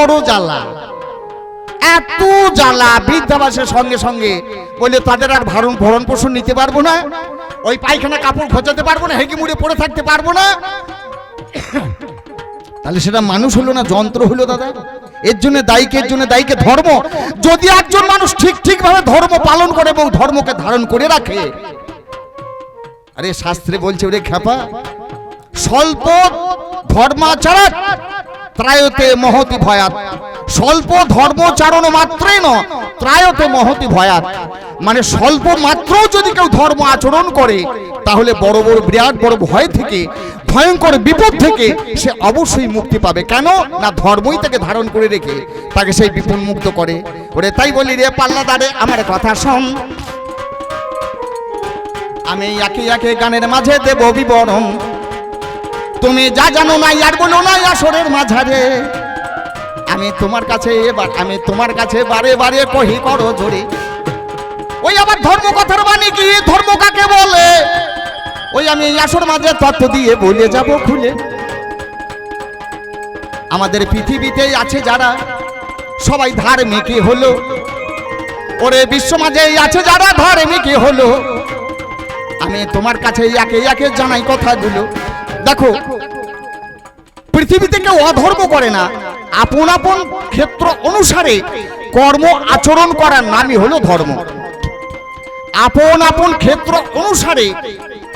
বড় জ্বালা। এত জ্বালা বৃদ্ধাবাসের সঙ্গে সঙ্গে। বলে তাদের আর ভরণ ভরণ পোষণ নিতে পারব না। ওই পায়খানা কাপড় খোঁচাতে পারব না, হেঁকে মুড়ে পড়ে থাকতে পারব না। তাহলে সেটা মানুষ হলো না, যন্ত্র হলো দাদা। এর জন্য দায়ীকে এর জন্য দায়ীকে ধর্ম। যদি একজন মানুষ ঠিক ঠিক ভাবে ধর্ম পালন করে এবং ধর্মকে ধারণ করে রাখে, আরে শাস্ত্রে বলছে, ওরে খ্যাপা, স্বল্প ধর্মাচার ত্রায়তে মহতি ভয়াত। স্বল্প ধর্মচারণ মাত্রই ন ত্রায়তে মহতি ভয়াত। মানে স্বল্প মাত্র যদি কেউ ধর্ম আচরণ করে, তাহলে বড় বড় বিরাট বড় ভয় থেকে, ভয়ঙ্কর বিপদ থেকে সে অবশ্যই মুক্তি পাবে। কেন? না ধর্মই তাকে ধারণ করে রেখে তাকে সেই বিপদ মুক্ত করে। ওরে তাই বলি রে পাল্লা দাঁড়ে, আমার কথা শোন। আমি একে একে গানের মাঝে দেব বিবরণ। তুমি যা জানো না আর বলো না আসরের মাঝারে। আমি তোমার কাছে এবার, আমি তোমার কাছে বারে বারে কহি করো জোরে। ওই আবার ধর্ম কথার বাণী কি? ধর্ম কাকে বলে? ওই আমি আসর মাঝে তত্ত্ব দিয়ে বলে যাব খুলে। আমাদের পৃথিবীতে আছে যারা, সবাই ধার্মিকই হলো। ওরে বিশ্ব মাঝে আছে যারা ধার্মিকই হলো। আমি তোমার কাছে একে একে জানাই কথাগুলো। দেখো পৃথিবীতে কেউ অধর্ম করে না। আপন আপন ক্ষেত্র অনুসারে কর্ম আচরণ করার নামই হলো ধর্ম। আপন আপন ক্ষেত্র অনুসারে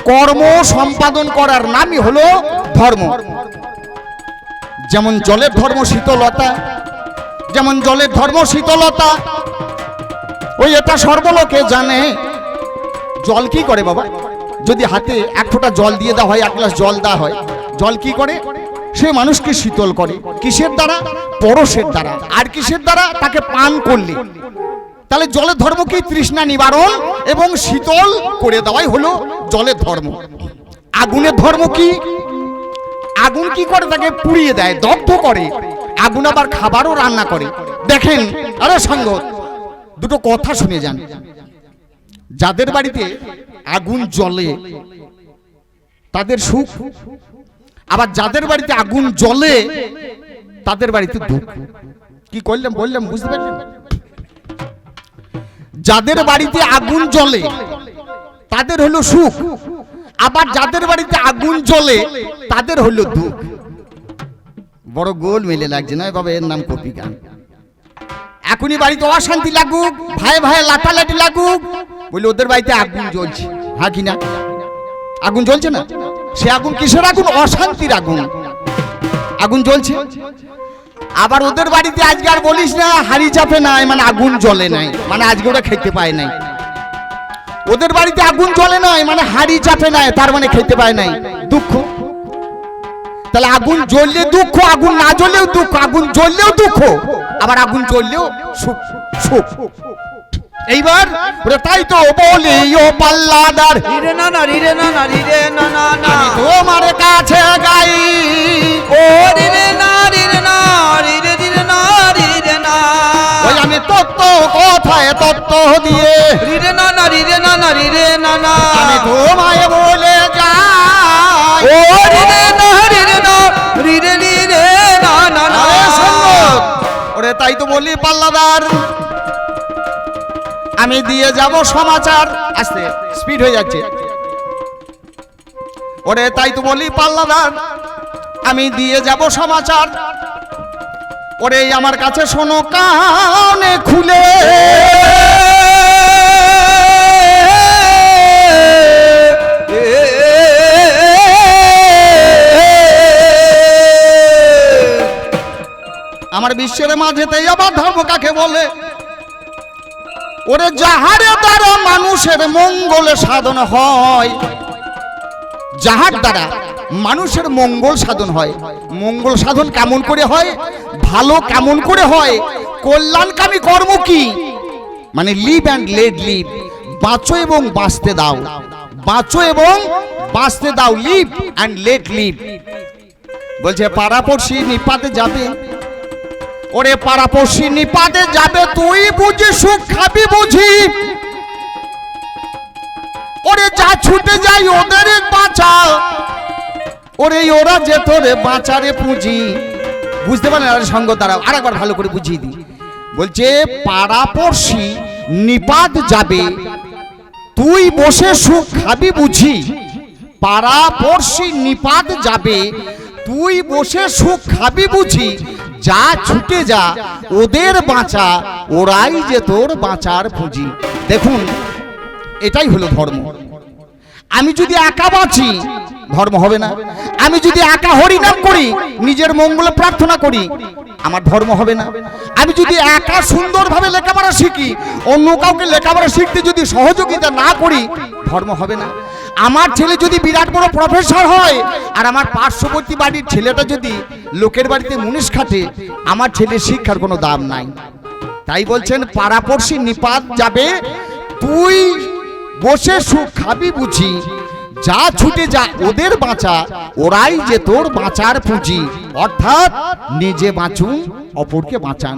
কর্ম সম্পাদন করার নামই হলো ধর্ম। যেমন জলের ধর্ম শীতলতা, যেমন জলের ধর্ম শীতলতা, ওই এটা সর্বলোকে জানে। জল কি করে বাবা? যদি হাতে এক ফোঁটা জল দিয়ে দেওয়া হয়, এক গ্লাস জল দেওয়া হয়, জল কি করে? সে মানুষকে শীতল করে। কিসের দ্বারা? পরশের দ্বারা। আর কিসের দ্বারা? তাকে পান করলে। তাহলে জলের ধর্ম কি? তৃষ্ণা নিবারণ এবং শীতল করে দেওয়াই হলো জলের ধর্ম। আগুনের ধর্ম কি? আগুন কি করে? তাকে পুড়িয়ে দেয়, দগ্ধ করে। আগুন আবার খাবারও রান্না করে। দেখেন, আরে সঙ্গ দুটো কথা শুনে যান। যাদের বাড়িতে আগুন জ্বলে, তাদের সুখ? আবার যাদের বাড়িতে আগুন জ্বলে, তাদের বাড়িতে দুঃখ কি করলাম, বললাম, বুঝতে পারলেন যাদের বাড়িতে আগুন জ্বলে, তাদের হলো সুখ। আবার যাদের বাড়িতে আগুন জ্বলে, তাদের হলো দুঃখ। বড় গোল মেলে লাগছে না বাবা, এর নাম কপি গান। এখনই বাড়িতে অশান্তি লাগুক, ভাই ভাই লাটালাটি লাগুক, বলে ওদের বাড়িতে আগুন জ্বলছে। হ্যাঁ কি না? আগুন জ্বলছে না? সে আগুন কিসের আগুন? অশান্তির আগুন। আগুন জ্বলছে। আবার ওদের বাড়িতে আজকে আর বলিস না, হাড়ি চাপে নাই মানে আগুন জ্বলে নাই মানে আজকে ওরা খেতে পায় নাই। ওদের বাড়িতে আগুন জ্বলে নাই মানে হাড়ি চাপে নাই, তার মানে খেতে পায় নাই। দুঃখ। তাহলে আগুন জ্বললে দুঃখ, আগুন না জ্বললেও দুঃখ, আগুন জ্বললেও দুঃখ, আবার আগুন জ্বললেও সুখ সুখ। এইবার তাই তো বলি ও পাল্লাদার রিরে না না রিরে না না রিরে না না না তোমার কাছে গাই ও রিরে না রিরে না রিরে রিরে না রিরে না ওই আমি তত্ত্ব কথায় তত্ত্ব দিয়ে রিরে না না রিরে না না রিরে না না আমি তোমায় বলে যাই ও রিরে না রিরে না রিরে রিরে না না না ওরে তাই তো বলি পাল্লাদার আমি দিয়ে যাব সমাচার। আস্তে স্পিড হয়ে যাচ্ছে। ওরে, তাই তো বলি, পাল্লাদার। আমি দিয়ে যাব সমাচার। ওরে, আমার কাছে শোনো, কানে খুলে। আমার বিশ্বের মাঝেতেই আবার ধর্ম কাকে বলে? ওরে যাহারে দ্বারা মানুষের মঙ্গল সাধন হয়। যাহার দ্বারা মানুষের মঙ্গল সাধন হয়। মঙ্গল সাধন কেমন করে হয়? ভালো কেমন করে হয়? কল্যাণকামী কর্ম কি? মানে লিভ অ্যান্ড লেড লিভ। বাঁচো এবং বাঁচতে দাও। বাঁচো এবং বাঁচতে দাও। Live and let live. বলছে, পাড়াপড়শি নিপাতে যাবে। ওরে পাড়াপড়শি নিপাতে যাবে তুই বুঝি, সুখ খাবি বুঝি? ওরে যা ছুটে যাই ওদের বাঁচা। ওরে ওরা যে তোরে বাঁচারে পুঁজি। বুঝতে পারেন আরে সঙ্গ দ্বারা আরেকবার ভালো করে বুঝিয়ে দিই। বলছে, পাড়াপড়শি নিপাত যাবে, তুই বসে সুখ খাবি বুঝি। পাড়া পড়শি নিপাত যাবে, তুই বসে সুখ খাবি বুঝি। যা ছুটে যা, ওদের বাঁচা, ওরাই যে তোর বাঁচার পুঁজি। দেখুন, এটাই হলো ধর্ম। আমি যদি একা বাঁচি, ধর্ম হবে না। আমি যদি একা হরিনাম করি, নিজের মঙ্গল প্রার্থনা করি, আমার ধর্ম হবে না। আমি যদি একা সুন্দরভাবে লেখাপড়া শিখি, অন্য কাউকে লেখাপড়া শিখতে যদি সহযোগিতা না করি, ধর্ম হবে না। আমার ছেলে যদি বিরাট বড় প্রফেসর হয়, আর আমার পার্শ্ববর্তী বাড়ির ছেলেটা যদি লোকের বাড়িতে মুনিশ খাটে, আমার ছেলের শিক্ষার কোনো দাম নাই। তাই বলছেন, পাড়াপড়শি নিপাত যাবে, তুই বসে সুখ খাবি বুঝি, যা ছুটে যা ওদের বাঁচা, ওরাই যে তোর বাঁচার পুঁজি, অর্থাৎ নিজে বাঁচুন, অপরকে বাঁচান।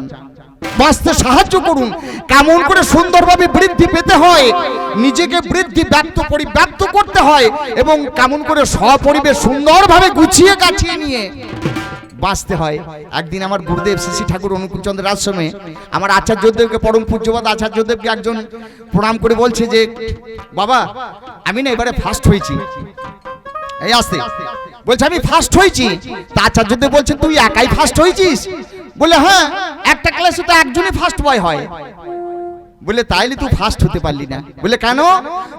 বাঁচতে সাহায্য করুন। কেমন করে সুন্দরভাবে বৃদ্ধি পেতে হয়, নিজেকে বৃদ্ধি ব্যক্ত পরিব্যক্ত করতে হয়, এবং কেমন করে সপরিবেশ সুন্দরভাবে গুছিয়ে কাছিয়ে নিয়ে বাঁচতে হয়। একদিন আমার গুরুদেব শ্রী ঠাকুর অনুকূল চন্দ্রের আশ্রমে আমার আচার্যদেবকে, পরম পূজ্যবাদ আচার্যদেবকে একজন প্রণাম করে বলছে যে, বাবা, আমি না এবারে ফার্স্ট হয়েছি। এই আসতে। বলছে, আমি ফার্স্ট হয়েছি। তা আচার্যদেব বলছেন তুই একাই ফার্স্ট হয়েছিস? বলে হ্যাঁ একটা ক্লাসে তো একজনই ফার্স্ট বয় হয়। বলে, তাইলে তুই ফার্স্ট হতে পারলি না। বলে, কেন?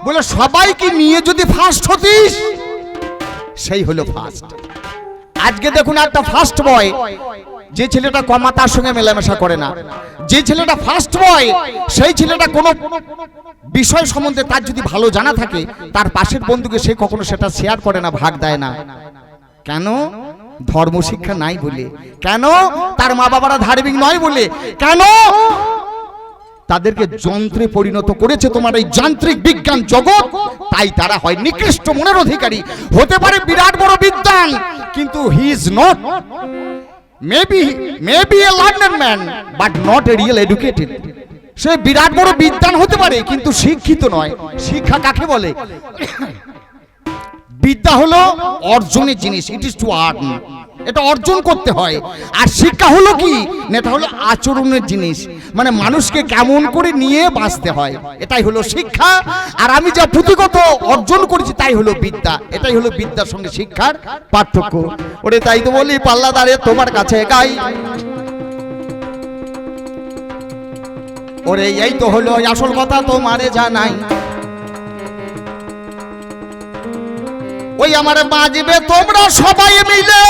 বলে, সবাইকে নিয়ে যদি ফার্স্ট হতিস, সেই হলো ফার্স্ট আজকে দেখুন একটা ফার্স্ট বয় যে ছেলেটা কমা তার সঙ্গে মেলামেশা করে না। যে ছেলেটা ফার্স্ট বয় সেই ছেলেটা কোনো বিষয় সম্বন্ধে তার যদি ভালো জানা থাকে, তার পাশের বন্ধুকে সে কখনো সেটা শেয়ার করে না, ভাগ দেয় না। কেন? ধর্ম শিক্ষা নাই বলে। কেন? তার মা বাবারা ধার্মিক নয় বলে। কেন? তাদেরকে যন্ত্রে পরিণত করেছে তোমার এই যান্ত্রিক বিজ্ঞান জগৎ। তাই তারা হয় নিকৃষ্ট মনের অধিকারী। হতে পারে বিরাট বড় বিদ্যান কিন্তু he is not maybe maybe a learner man but not a real educated সে বিরাট বড় বিদ্যান হতে পারে, কিন্তু শিক্ষিত নয়। শিক্ষা কাকে বলে? বিদ্যা হলো অর্জনের জিনিস ইট ইজ টু আর্ন এটা অর্জন করতে হয়। আর শিক্ষা হলো কি? এটা হলো আচরণের জিনিস। মানে মানুষকে কেমন করে নিয়ে বাঁচতে হয়। এটাই হলো শিক্ষা। আর আমি যা পুঁথিগত অর্জন করেছি, তাই হলো বিদ্যা। এটাই হলো বিদ্যার সঙ্গে শিক্ষার পার্থক্য। ওরে তাই তো বলি, পাল্লা দাঁড়িয়ে তোমার কাছে গাই। ওরে এই তো হলো আসল কথা তোমারে জানাই। ওই আমার বাজবে তোমরা সবাই মিলে।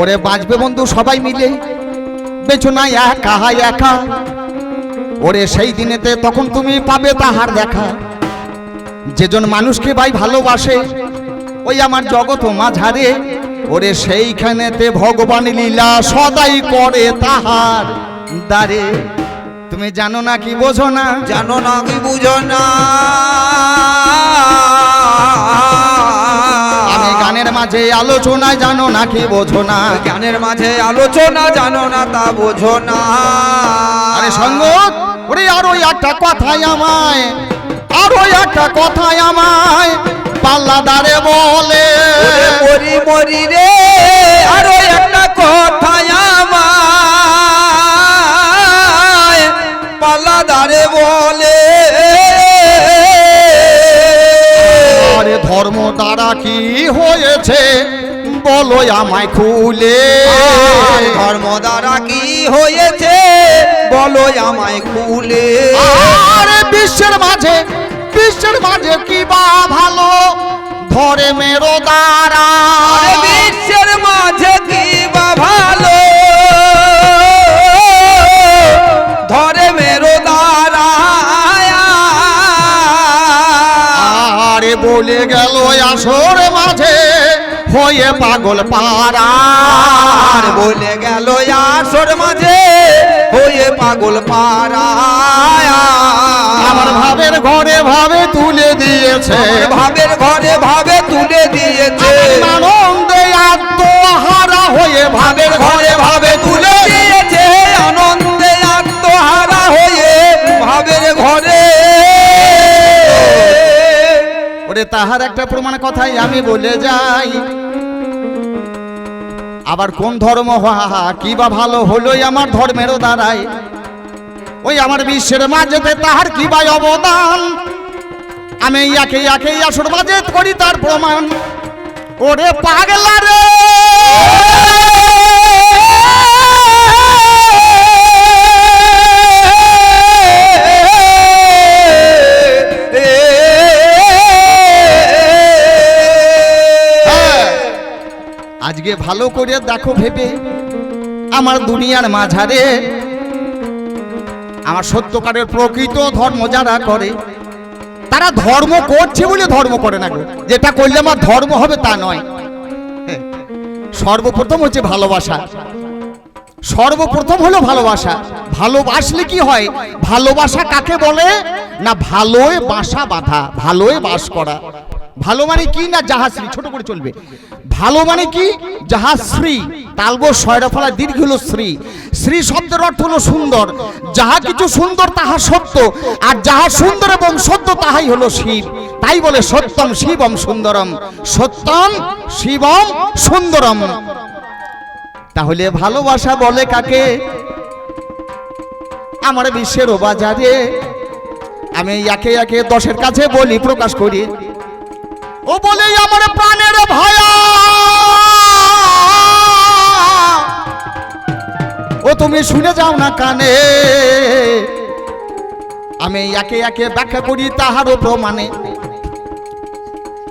ওরে বাজবে বন্ধু সবাই মিলে। বেছো না একা একা। ওরে সেই দিনেতে তখন তুমি পাবে তাহার দেখা। যেজন মানুষকে ভাই ভালোবাসে, ওই আমার জগৎ মাঝারে। ওরে সেইখানেতে ভগবান লীলা সদাই করে তাহার দ্বারে। তুমি জানো না কি বোঝো না? জানো না কি বুঝো না? আমি গানের মাঝে আলোচনা জানো না কি বোঝো না? জ্ঞানের মাঝে আলোচনা জানো না তা বোঝো না। আরে সঙ্গত ওরে আরও একটা কথাই আমায় আরও একটা কথা আমায় পাল্লাদারে বলে। মরি মরি রে। আরও একটা কথা আমায় পাল্লাদারে বলে। আরে ধর্ম দ্বারা কি হয়েছে? বলো আমায় খুলে। ধর্ম দ্বারা কি হয়েছে? বলো আমায় খুলে। আরে বিশ্বের মাঝে বিশ্বের মাঝে কি বা ভালো? ধরে মেরো দ্বারা বিশ্বের মাঝে কি বা ভালো? ধরে মেরো দাঁড়ায় আরে বলে গেল আসর মাঝে হয়ে পাগল আর বলে গেল আসর মাঝে ওরে পাগল পারা ভাবের ঘরে ভাবে তুলে দিয়েছে। ভাবের ঘরে ভাবে তুলে দিয়েছে। আনন্দে আত্মহারা হয়ে ভাবের ঘরে ভাবে তুলে দিয়েছে। আনন্দে আত্মহারা হয়ে ভাবের ঘরে। ওরে তাহার একটা প্রমাণ কথাই আমি বলে যাই। আবার কোন ধর্ম? হা কি বা ভালো হলোই আমার ধর্মেরও দ্বারাই? ওই আমার বিশ্বের মাঝেতে তাহার কি বা অবদান? আমি ইয়াকে ইয়াকে আসর মাঝে করি তার প্রমাণ। ওরে পাগলা রে! আজকে ভালো করে দেখো ভেবে আমার দুনিয়ার মাঝারে। আমার সত্যকারের প্রকৃত ধর্ম যারা করে, তারা ধর্ম করছে বলে ধর্ম করে না যেটা করলে আমার ধর্ম হবে তা নয়। সর্বপ্রথম হচ্ছে ভালোবাসা। সর্বপ্রথম হলো ভালোবাসা। ভালোবাসলে কি হয়? ভালোবাসা কাকে বলে? না, ভালোয় বাসা বাঁধা, ভালোয় বাস করা। ভালো মানে কি না জাহাজ? ছোট করে চলবে। ভালো মানে কি? জাহাশ্রী তালব শয়রা ফলা দীর্ঘ শ্রী। শ্রী শব্দের অর্থ হলো সুন্দর। যাহা কিছু সুন্দর তাহা সত্য, আর যাহা সুন্দর এবং সত্য তাহাই হলো শিব। তাই বলে সত্যম শিবম সুন্দরম, সত্যম শিবম সুন্দরম। তাহলে ভালোবাসা বলে কাকে? আমার বিশ্বের বাজারে। আমি একে একে দশের কাছে বলি, প্রকাশ করি। ও বলে আমার প্রাণের ভায়া। তুমি শুনে যাও না কানে। আমি একে একে ব্যাখ্যা করি তাহারও প্রমাণে।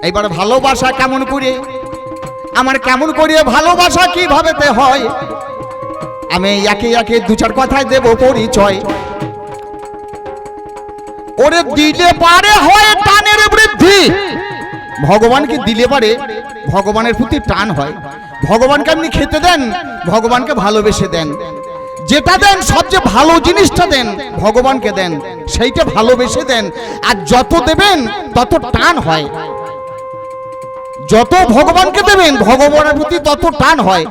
এইবার ভালোবাসা কেমন করে? আমার কেমন করিয়ে ভালোবাসা কীভাবে হয়? আমি একে একে দু চার কথায় দেব পরিচয়। ওরে দিলে পারে হয় টানের বৃদ্ধি। ভগবানকে দিলে পারে? ভগবানের প্রতি টান হয়। ভগবানকে আপনি খেতে দেন? ভগবানকে ভালোবেসে দেন। যেটা দেন, সবচেয়ে ভালো জিনিসটা দেন, ভগবানকে দেন, সেইটা ভালোবেসে দেন। আর যত দেবেন, তত টান হয়। যত ভগবানকে দেবেন, ভগবানের প্রতি তত টান হয়।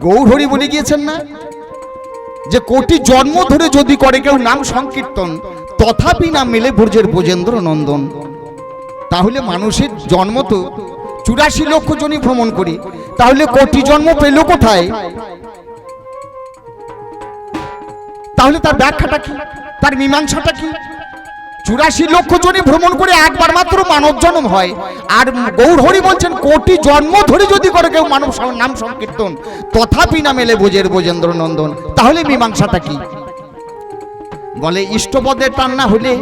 গৌরহরি বলে গিয়েছেন না? যে কোটি জন্ম ধরে যদি করে কেউ নাম সংকীর্তন, তথাপি না মেলে ব্রজের ব্রজেন্দ্র নন্দন। তাহলে মানুষের জন্ম তো চুরাশি লক্ষ জনই ভ্রমণ করি। তাহলে কোটি জন্ম পেল কোথায়? তাহলে তার ব্যাখ্যাটা কি? তার মীমাংসাটা কি? চুরাশি লক্ষ জনে ভ্রমণ করে একবার মাত্র মানব জন্ম হয়। আর গৌরহরি বলছেন, কোটি জন্ম ধরে যদি করে কেউ মানব নাম সংকীর্তন, তথাপি না মেলে বোঝের নন্দন তাহলে মীমাংসাটা কি? বলে, ইষ্টপদের টান না হলে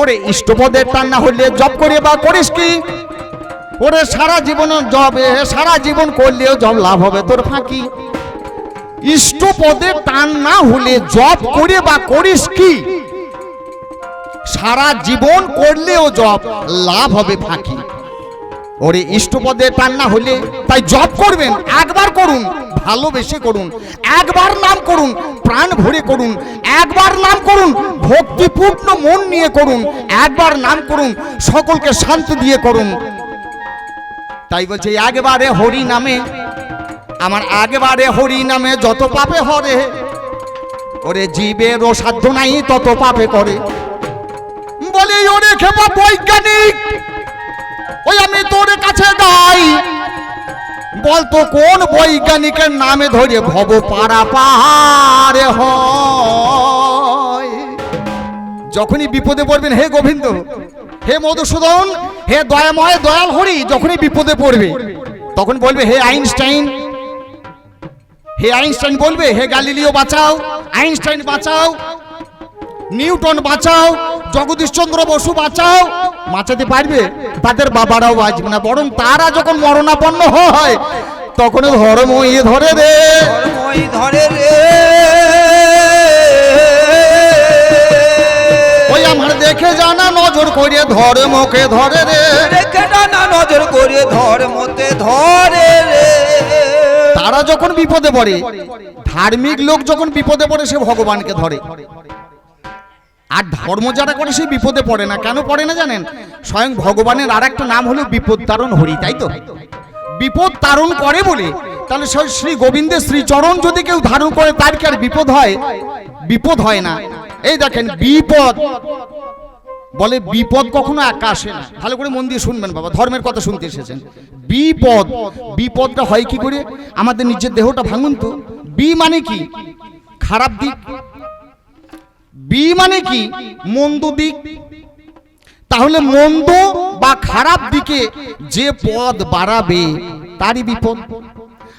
ওরে, ইষ্টপদের টান না হলে জব করে বা করিস কি? ওরে, সারা জীবন জবে সারা জীবন করলেও জব লাভ হবে, তোর ফাঁকি। ইষ্টপদের টান না হলে জব করে বা করিস কি? সারা জীবন করলেও জব লাভ হবে ফাঁকি। ওরে, ইষ্টপদে টান না হলে, তাই জব করবেন, একবার করুন, ভালোবেসে করুন, একবার নাম করুন, প্রাণ ভরে করুন, একবার নাম করুন, ভক্তিপূর্ণ মন নিয়ে করুন, একবার নাম করুন, সকলকে শান্তি দিয়ে করুন। তাই বলছে, একবারে হরি নামে আমার একবারে হরি নামে যত পাপে হরে, ওরে জীবেরও সাধ্য নাই, তত পাপে করে। বলি, ওরে খেপা বৈজ্ঞানিক, ওই আমি তোর কাছে গাই বলতো, কোন বৈজ্ঞানিকের নামে ধরে ভব পারা পাহাড়ে হয়? যখনই বিপদে পড়বেন, হে গোবিন্দ, হে মধুসূদন, হে দয়াময় দয়াল হরি, যখনই বিপদে পড়বে, তখন বলবে, হে আইনস্টাইন হে আইনস্টাইন বলবে হে গালিলিও বাঁচাও আইনস্টাইন বাঁচাও নিউটন বাঁচাও জগদীশচন্দ্র বসু বাঁচাও বাঁচাতে পারবে? তাদের বাবারাও বাঁচবে না বরং তারা যখন মরণাপন্ন হয় তখন ধর্ম ইয়ে ধরে রে। ধরে রে। ওই আমার দেখে জানা নজর করে ধর্মকে ধরে রে। রেখে ডানা নজর করে ধর্মতে ধরে রে। তারা যখন বিপদে পড়ে, ধার্মিক লোক যখন বিপদে পড়ে, সে ভগবানকে ধরে। আর ধর্ম যারা করে, সে বিপদে পড়ে না। কেন পড়ে না জানেন? স্বয়ং ভগবানের আর একটা নাম হলো বিপদ তারণ হরি, তাই তো? বিপদ তারণ করে বলে, তাহলে শ্রী গোবিন্দের শ্রীচরণ যদি কেউ ধারণ করে, তার কি আর বিপদ হয়? বিপদ হয় না। এই দেখেন, বিপদ। বলে বিপদ কখনো একা আসে না। ভালো করে মন দিয়ে শুনবেন বাবা, ধর্মের কথা শুনতে এসেছেন। বিপদ, বিপদটা হয় কি করে? আমাদের নিজের দেহটা ভাঙুন তো। বি মানে কি? খারাপ দিক। বি মানে কি? মন্দ দিক। তাহলে মন্দ বা খারাপ দিকে যে পদ বাড়াবে, তারই বিপদ।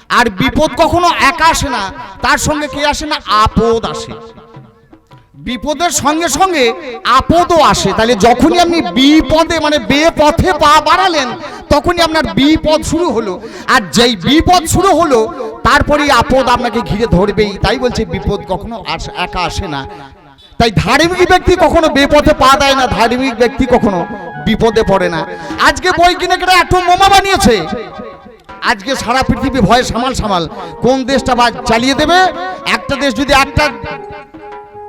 আর বিপদ কখনো একা আসে না, তার সঙ্গে কে আসে না? আপদ আসে। বিপদের সঙ্গে সঙ্গে আপদও আসে। তাহলে যখনই আপনি বিপদে মানে বেপথে পা বাড়ালেন, তখনই আপনার বিপদ শুরু হলো। আর যেই বিপদ শুরু হলো, তারপরেই আপদ আপনাকে ঘিরে ধরবেই। তাই বলছে, বিপদ কখনো একা আসে না। তাই ধার্মিক ব্যক্তি কখনো বেপথে পা দেয় না, ধার্মিক ব্যক্তি কখনো বিপদে পড়ে না। আজকে বই কিনে কিনে এত বোমা বানিয়েছে। আজকে সারা পৃথিবী ভয়ে সামাল সামাল কোন দেশটা বা চালিয়ে দেবে? একটা দেশ যদি একটা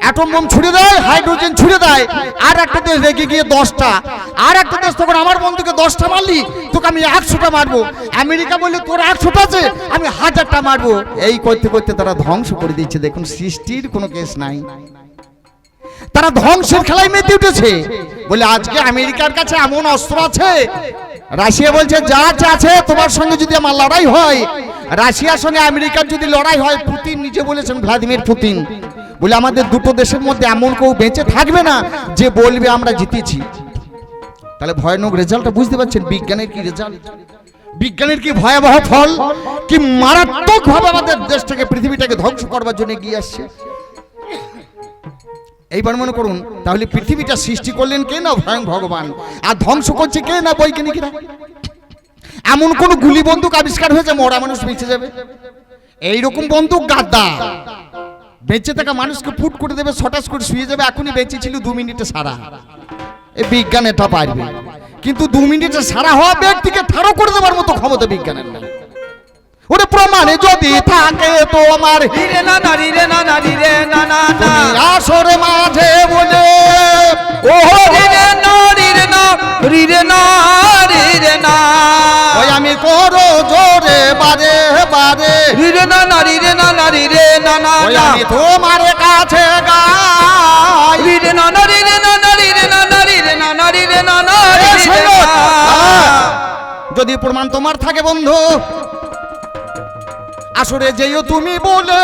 অ্যাটম বোম ছুড়ে দেয়, হাইড্রোজেন ছুড়ে দেয়, আর একটা দেশ রেগে গিয়ে দশটা। আর একটা দেশ তখন আমার বন্ধুকে দশটা মারলি, তোকে আমি একশোটা মারবো। আমেরিকা বললে, তোর একশোটা আছে, আমি হাজারটা মারবো। এই করতে করতে তারা ধ্বংস করে দিচ্ছে দেখুন, সৃষ্টির কোনো কেস নাই। তারা ধ্বংসের খেলায় মেতে উঠেছে। বলে, আজকে আমেরিকার কাছে এমন অস্ত্র আছে। রাশিয়া বলছে, যা আছে, তোমার সঙ্গে যদি আমার লড়াই হয়। রাশিয়ার সঙ্গে আমেরিকার যদি লড়াই হয়, পুতিন নিজে বলেছেন, ভ্লাদিমির পুতিন। বলে আমাদের দুটো দেশের মধ্যে এমন কেউ বেঁচে থাকবে না যে বলবে আমরা জিতেছি। তাহলে ভয়ানক রেজাল্টটা বুঝতে পারছেন? বিজ্ঞানের কি রেজাল্ট? বিজ্ঞানের কি ভয়াবহ ফল? কি মারাত্মক ভাবে আমাদের দেশটাকে পৃথিবীটাকে ধ্বংস করবার জন্য এগিয়ে আসছে? এইবার মনে করুন, তাহলে পৃথিবীটা সৃষ্টি করলেন কে না স্বয়ং ভগবান? আর ধ্বংস করছে কে না বৈজ্ঞানিকরা? এমন কোন গুলি বন্দুক আবিষ্কার হয়েছে মরা মানুষ বেঁচে যাবে? এইরকম বন্দুক গাদ্দা। বেঁচে থাকা মানুষকে ফুট করে দেবে ছটাস করে শুয়ে যাবে এখনই বেঁচে ছিল দু মিনিটে সারা। এই বিজ্ঞান এটা পারবে। কিন্তু দু মিনিটে সারা হওয়া ব্যক্তিকে ঠাড়ো করে দেওয়ার মতো ক্ষমতা বিজ্ঞানের নেই। ওরে প্রমাণে যদি থাকে তো আমার রিরে না না রিরে না না রিরে না না না আসর মাঝে বলে ও রিরে না রিরে না রিরে না রিরে না। ওই আমি করো জোরে বারে বারে। রিরে না না রিরে না না রিরে না না আমি তোমার কাছে গাই। রিরে না না রিরে না না রিরে না না না না রিরে না না এ রিরে শোনো, না যদি প্রমাণ তোমার থাকে বন্ধু আসরে যেও তুমি বলে।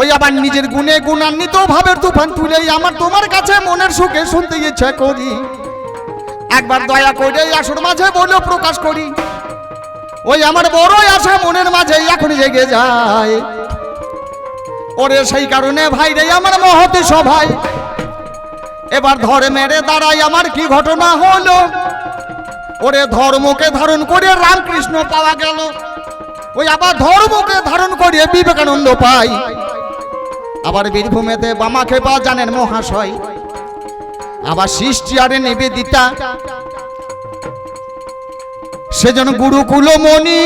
ওই আবার নিজের গুণে গুণান্বিত ভাবের তুফান তুলে আমার তোমার কাছে মনের সুখে শুনতে ইচ্ছা করি। একবার দয়া করে আসর মাঝে বলে প্রকাশ করি। ওই আমার বড়ই আশা মনের মাঝে এখন জেগে যায়। ওরে সেই কারণে ভাই রে, আমার মহতি সভায়। এবার ধরে মেরে দাঁড়াই, আমার কি ঘটনা হলো? ওরে ধর্মকে ধারণ করে রামকৃষ্ণ পাওয়া গেল। ওই আবার ধর্মকে ধারণ করে বিবেকানন্দ পাই। আবার বীরভূমেতে বামাকে পা জানেন মহাশয়। আবার সৃষ্টি আরে নিবেদিতা। সেজন গুরুকুল মণি।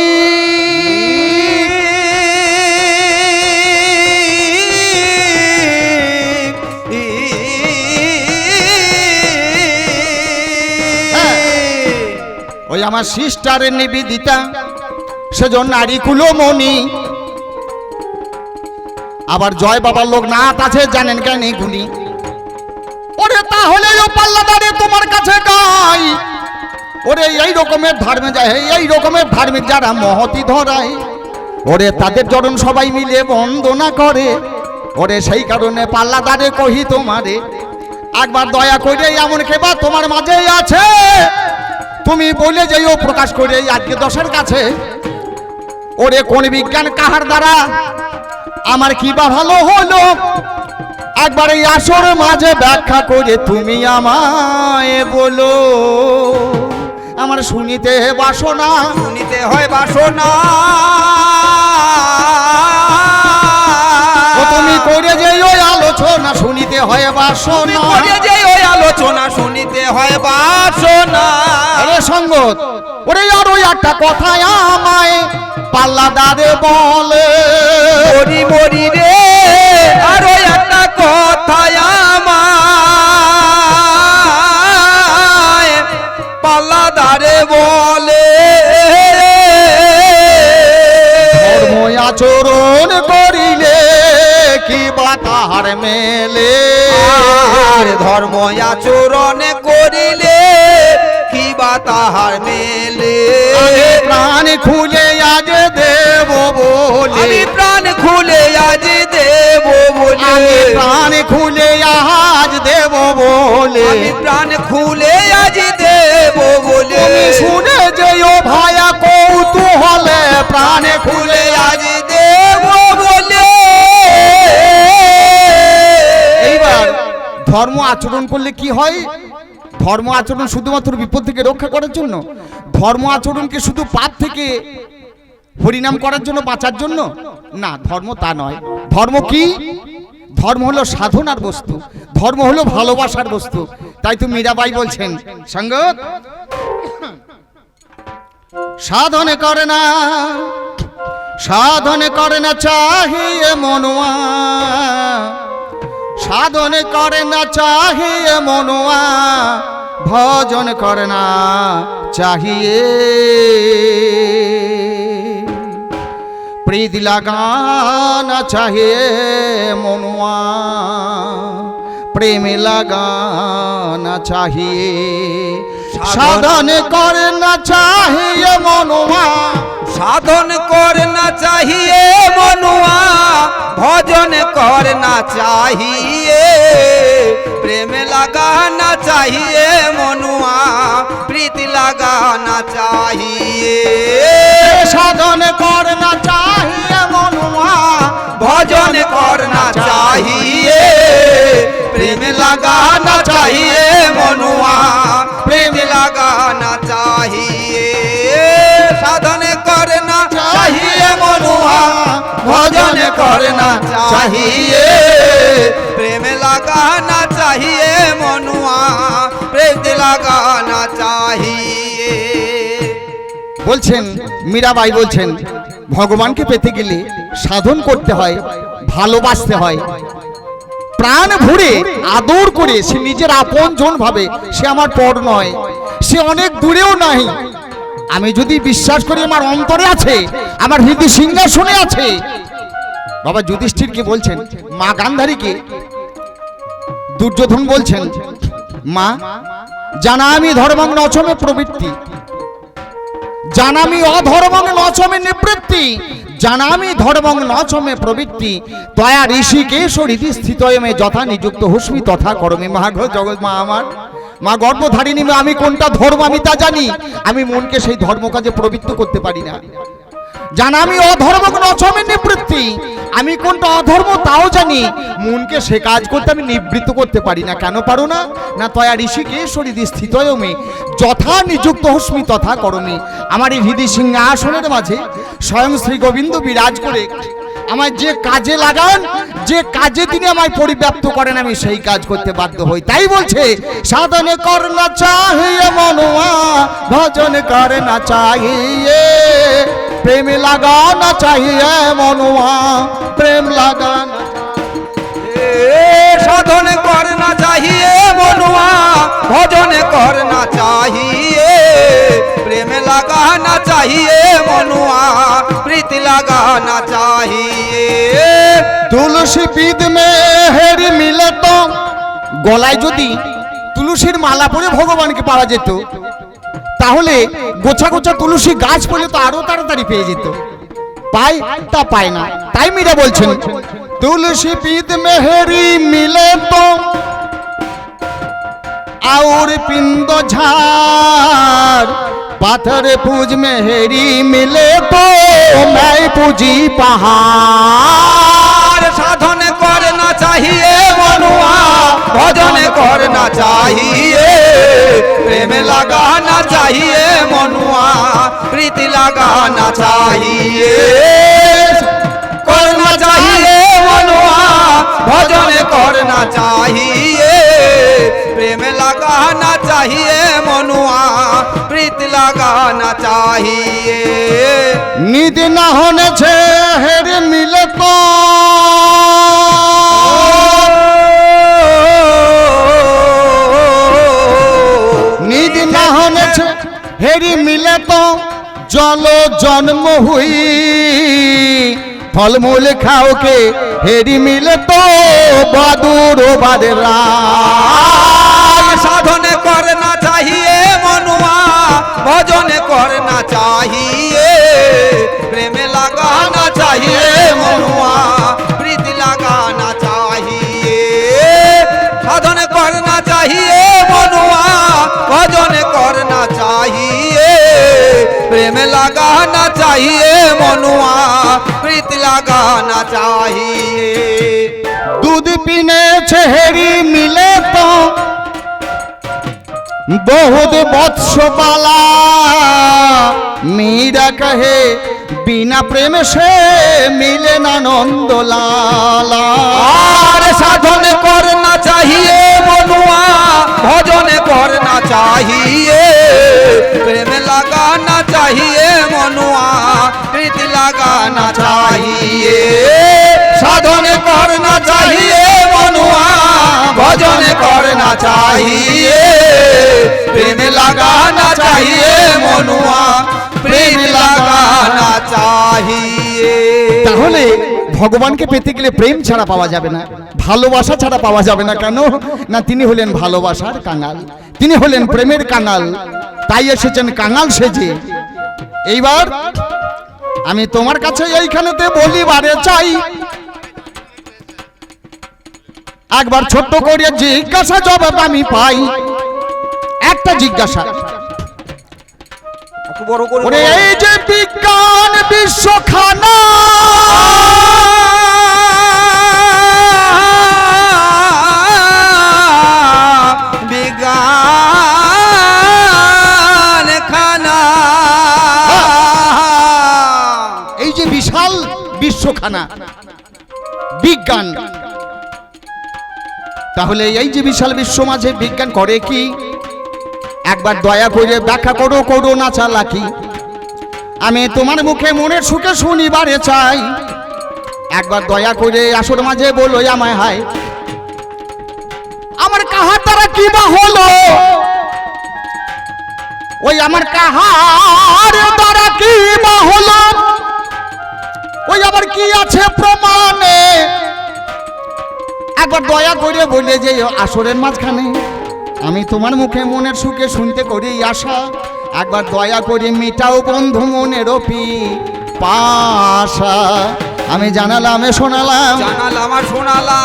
ওই আমার সিস্টারের নিবেদিতা সেজন নারী কুলমণি আবার জয় বাবার লোক নাথ আছে, জানেন কেন গুনি ওরে তাহলে পাল্লাদারে তোমার কাছে গাই ওরে এই রকমের ধর্মে যায়, এই রকমের ধার্মিক যারা মহতি ধরায়, ওরে তাদের চরণ সবাই মিলে বন্দনা করে। ওরে সেই কারণে পাল্লাদারে কহি তোমারে, একবার দয়া করে এমন কেবা তোমার মাঝে আছে। তুমি বলে যাইও প্রকাশ করে আজকে দশের কাছে। ওরে কোন বিজ্ঞান কাহার দ্বারা আমার কি বা ভালো হলো? একবার এই আসর মাঝে ব্যাখ্যা করে তুমি আমায় বলো। আমার শুনিতে বাসনা। শুনিতে হয় বাসনা। তুমি করে যে ওই আলোচনা শুনিতে হয় বাসনা। করে যে ওই আলোচনা শুনিতে হয় বাসনা। আরে সঙ্গত ওরে আর ওই একটা কথা আমায় পাল্লাদারে বলে। মরি মরি রে আরও একটা কথা বলে। ধর্ম আচরণ করিলে কি বা তাহার মেলে? ধর্ম আচরণ করিলে কি বা তাহার মেলে? প্রাণ খুলে আজ দেব বলে। প্রাণ খুলে আজ দেব বলে। প্রাণ খুলে আজ দেব বলে। প্রাণ খুলে আজ দেব বলে শুনে যেও ভায়া কৌতূহলে, প্রাণে খুলে আজ দেব বলে। এইবার ধর্ম আচরণ করলে কি হয়? ধর্ম আচরণ শুধুমাত্র বিপদ থেকে রক্ষা করার জন্য? ধর্ম আচরণকে শুধু পাপ থেকে হরিনাম করার জন্য, বাঁচার জন্য? না, ধর্ম তা নয়। ধর্ম কি? ধর্ম হলো সাধনার বস্তু। ধর্ম হলো ভালোবাসার বস্তু। তাই তো মীরাবাই বলছেন, সঙ্গত। সাধনে করে না, সাধনে করে না চাহিয়ে মনোয়া। সাধনে করে না চাহিয়ে মনোয়া, ভজন করে না চাহিয়ে। প্রীতি লাগানা চাহিয়ে মনোয়া। প্রেমে লাগানা চাহিয়ে। সাধন করে না চাহিয়ে মনোয়া। সাধন কর না চাহিয়ে মনুয়া। ভজন কর না চাহিয়ে। প্রেম লাগানা চাহিয়ে মনুয়া। প্রীতি লাগানা চাহিয়ে। সাধন কর না চাহিয়ে মনোয়া। ভজন কর না চাহিয়ে চাহিয়ে মনুয়া। প্রেম লাগানা চাহিয়ে, সাধন কর না চাহিয়ে মনুয়া। ভজন কর না চাহিয়ে। প্রেম লাগানা চাহিয়ে মনুয়া, প্রেম লাগানা চাহিয়ে। বলছেন, মীরাবাই বলছেন, ভগবানকে পেতে গেলে সাধন করতে হয়, ভালোবাসতে হয়। প্রাণ ভরে আদর করে সে নিজের আপন জন ভাবে, সে আমার পর নয়, সে অনেক দূরেও নাই। আমি যদি বিশ্বাস করি আমার অন্তরে আছে, আমার হৃদয় সিংহাসনে আছে। বাবা যুধিষ্ঠির যুধিষ্ঠিরকে বলছেন, মা গান্ধারীকে দুর্যোধন বলছেন, মা জানা আমি ধর্মং নচমে প্রবৃত্তি, জানামি অধর্মং নচমে নিবৃত্তি। জানামি ধর্মং নচমে প্রবৃত্তি। তয়া ঋষিকেশ রীতি স্থিতয়মে যথা নিযুক্ত হস্মি তথা করমে মহাঘ জগৎ মা আমার। মা গর্ভধারিণী আমি কোনটা ধর্ম আমি তা জানি। আমি মনকে সেই ধর্ম কাজে প্রবৃত্ত করতে পারি না। জানামি অধর্ম নচমে নিবৃত্তি। আমি কোনটা অধর্ম তাও জানি। মনকে সে কাজ করতে আমি নিবৃত্ত করতে পারি না। কেন পারো না? না তয়া ঋষিকেশ্বরী স্থিতয়মে। যথা নিযুক্ত হস্মি তথা করমে। আমার এই হৃদি সিংহাসনের মাঝে স্বয়ং শ্রী গোবিন্দ বিরাজ করে আমার যে কাজে লাগান, যে কাজে তিনি আমায় পরিব্যাপ্ত করেন, আমি সেই কাজ করতে বাধ্য হই। তাই বলছে, সাধনে কর না চাহিয়ে মনোয়া, ভজন করে না চাহিয়ে। লাগানা চাহিয়ে মনোয়া, প্রেম লাগানা এ সাধন কর না চাহিয়ে মনুয়া, ভজন কর না চাহিয়ে। প্রেম লাগানা চাহিয়ে মনুয়া, প্রীতি লাগানা চাহিয়ে। তুলসী বিদ মে হেরি মিলে তো গলায় যদি তুলসীর মালা পরে ভগবানকে পাওয়া যেত তাহলে গোছা গোছা তুলসী গাছ বলে তো আরও তাড়াতাড়ি পেয়ে যেত। পাই তা পায় না। তাই মীরা বলছেন, তুলসী পিত মেহেরি মিলে তো, আউর পিন্দ ঝাড়। পাথর পুজ মেহেরি মিলে তো মাই পুজি পাহাড়। সাধন করনা চাহিয়ে মনুয়া, ভজন করনা চাহিয়ে प्रेम लगाना चाहिए मनुआ प्रीति लगाना चाहिए करना चाहिए मनुआ भजन करना चाहिए प्रेम लगाना चाहिए मनुआ प्रीति लगाना चाहिए निधि ना होने छे हेर मिले तो জল জন্ম হুই। ফলমূল খাও কে হেরি মিলে তো বাদুর বাদেরা সাধনে করে না চাহিয়ে মনুয়া, ভজনে করে না চাহিয়ে, প্রেমে লাগা না চাহিয়ে মনুয়া। লাগানা চাহিয়ে মনুয়া প্রীতি লাগানা চাহিয়ে दूध पीने छेरी मिले तो बहुत वत्स बाला मीरा कहे बिना प्रेम से मिले ना नंद लाला আর সাধন করনা চাহিয়ে মনুয়া ভজন করনা চাহিয়ে প্রেম লাগানা চাহিয়ে মনুয়া প্রীতি লাগানা চাহিয়ে সাধন করনা চাহিয়ে মনুয়া ভজন করনা চাহিয়ে প্রেম লাগানা চাহিয়ে মনুয়া প্রেম লাগানা চাহিয়ে তাহলে ভগবানকে পেতে গেলে প্রেম ছাড়া পাওয়া যাবে না, ভালোবাসা ছাড়া পাওয়া যাবে না কেন? না, তিনি হলেন ভালোবাসার কাঙাল, তিনি হলেন প্রেমের কাঙাল, তাই এসেছেন কাঙাল সেজে। এইবার আমি তোমার কাছে এইখানেতে বলিবারে চাই। একবার ছোট্ট করে জিজ্ঞাসা জবাব আমি পাই। একটা জিজ্ঞাসা। বড় করে এই যে বিজ্ঞান বিশ্বখানা বিশ্বখানা বিজ্ঞান। তাহলে এই যে বিশাল বিশ্ব মাঝে বিজ্ঞান করে কি? একবার দয়া করে ব্যাখ্যা করো করো না চালাকি। আমি তোমার মুখে মনের সুখে শুনিবারে চাই। একবার দয়া করে আসর মাঝে বলো আমায় হায়। আমার কাহার দ্বারা কি বা হলো? ওই আমার কাহার দ্বারা কি বা হলো? ওই আবার কি আছে প্রমাণে? একবার দয়া করে বলে যে আসরের মাঝখানে। আমি তোমার মুখে মনের সুখে শুনতে করি আশা। একবার দয়া করে মিটাও বন্ধু মনের অপি পাশা। আমি জানালাম শোনালাম। জানাল আমার শোনালা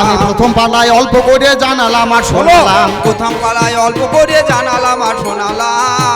আমি প্রথম পালায় অল্প করে জানালাম আর শোনালাম। প্রথম পালায় অল্প করে জানালাম আর শোনালাম।